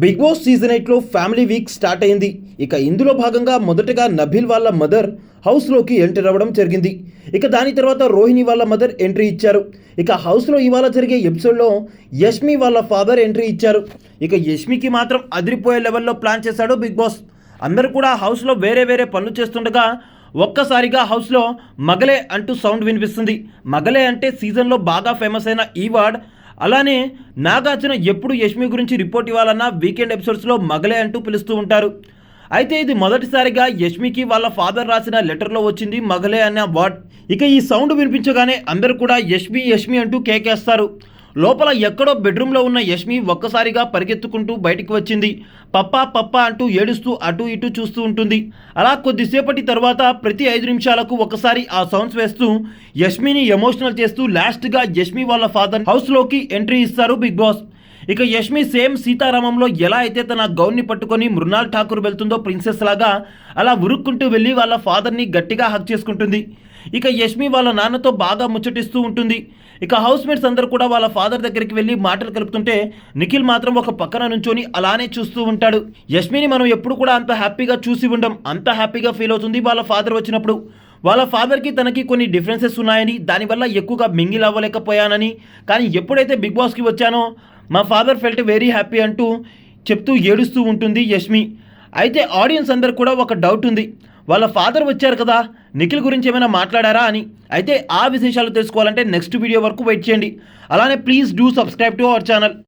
Big Boss season ఎయిట్లో family week start అయింది. ఇక ఇందులో భాగంగా మొదటగా నభిల్ వాళ్ళ మదర్ హౌస్లోకి ఎంటర్ అవ్వడం జరిగింది. ఇక దాని తర్వాత రోహిణి వాళ్ళ మదర్ ఎంట్రీ ఇచ్చారు. ఇక హౌస్లో ఇవాళ జరిగే ఎపిసోడ్లో యష్మి వాళ్ళ ఫాదర్ ఎంట్రీ ఇచ్చారు. ఇక యష్మికి మాత్రం అదిరిపోయే లెవెల్లో ప్లాన్ చేశాడు బిగ్ బాస్. అందరూ కూడా హౌస్లో వేరే వేరే పనులు చేస్తుండగా ఒక్కసారిగా హౌస్లో మగలే అంటూ సౌండ్ వినిపిస్తుంది. మగలే అంటే సీజన్లో బాగా ఫేమస్ అయిన ఈ వార్డ్ అలానే నాగార్జున ఎప్పుడు యష్మి గురించి రిపోర్ట్ ఇవ్వాలన్నా వీకెండ్ ఎపిసోడ్స్లో మగలే అంటూ పిలుస్తూ ఉంటారు. అయితే ఇది మొదటిసారిగా యష్మికి వాళ్ళ ఫాదర్ రాసిన లెటర్లో వచ్చింది మగలే అన్న వర్డ్. ఇక ఈ సౌండ్ వినిపించగానే అందరూ కూడా యష్మి యష్మి అంటూ కేకేస్తారు. లోపల ఎక్కడో బెడ్రూమ్లో ఉన్న యష్మి ఒక్కసారిగా పరిగెత్తుకుంటూ బయటికి వచ్చింది. పప్పా పప్పా అంటూ ఏడుస్తూ అటు ఇటు చూస్తూ ఉంటుంది. అలా కొద్దిసేపటి తర్వాత ప్రతి ఐదు నిమిషాలకు ఒకసారి ఆ సౌండ్స్ వేస్తూ యష్మిని ఎమోషనల్ చేస్తూ లాస్ట్గా యష్మి వాళ్ళ ఫాదర్ హౌస్లోకి ఎంట్రీ ఇస్తారు బిగ్ బాస్. ఇక యష్మి సేమ్ సీతారామంలో ఎలా అయితే తన గౌన్ని పట్టుకొని మృణాల్ ఠాకూర్ వెళ్తుందో ప్రిన్సెస్ లాగా అలా ఉరుక్కుంటూ వెళ్ళి వాళ్ళ ఫాదర్ని గట్టిగా హక్ చేసుకుంటుంది. ఇక యష్మి వాళ్ళ నాన్నతో బాగా ముచ్చటిస్తూ ఉంటుంది. ఇక హౌస్ మేట్స్ అందరూ కూడా వాళ్ళ ఫాదర్ దగ్గరికి వెళ్ళి మాటలు కలుపుతుంటే నిఖిల్ మాత్రం ఒక పక్కన నుంచొని అలానే చూస్తూ ఉంటాడు. యష్మిని మనం ఎప్పుడు కూడా అంత హ్యాపీగా చూసి ఉండం అంత హ్యాపీగా ఫీల్ అవుతుంది వాళ్ళ ఫాదర్ వచ్చినప్పుడు. వాళ్ళ ఫాదర్కి తనకి కొన్ని డిఫరెన్సెస్ ఉన్నాయని దానివల్ల ఎక్కువగా మింగిల్ అవ్వలేకపోయానని కానీ ఎప్పుడైతే బిగ్ బాస్కి వచ్చానో మా ఫాదర్ ఫెల్ట్ వెరీ హ్యాపీ అంటూ చెప్తూ ఏడుస్తూ ఉంటుంది యష్మి. అయితే ఆడియన్స్ అందరు కూడా ఒక డౌట్ ఉంది. వాళ్ళ ఫాదర్ వచ్చారు కదా నిఖిల్ గురించి ఏమైనా మాట్లాడారా అని. అయితే ఆ విశేషాలు తెలుసుకోవాలంటే నెక్స్ట్ వీడియో వరకు వెయిట్ చేయండి. అలానే please do subscribe to our channel.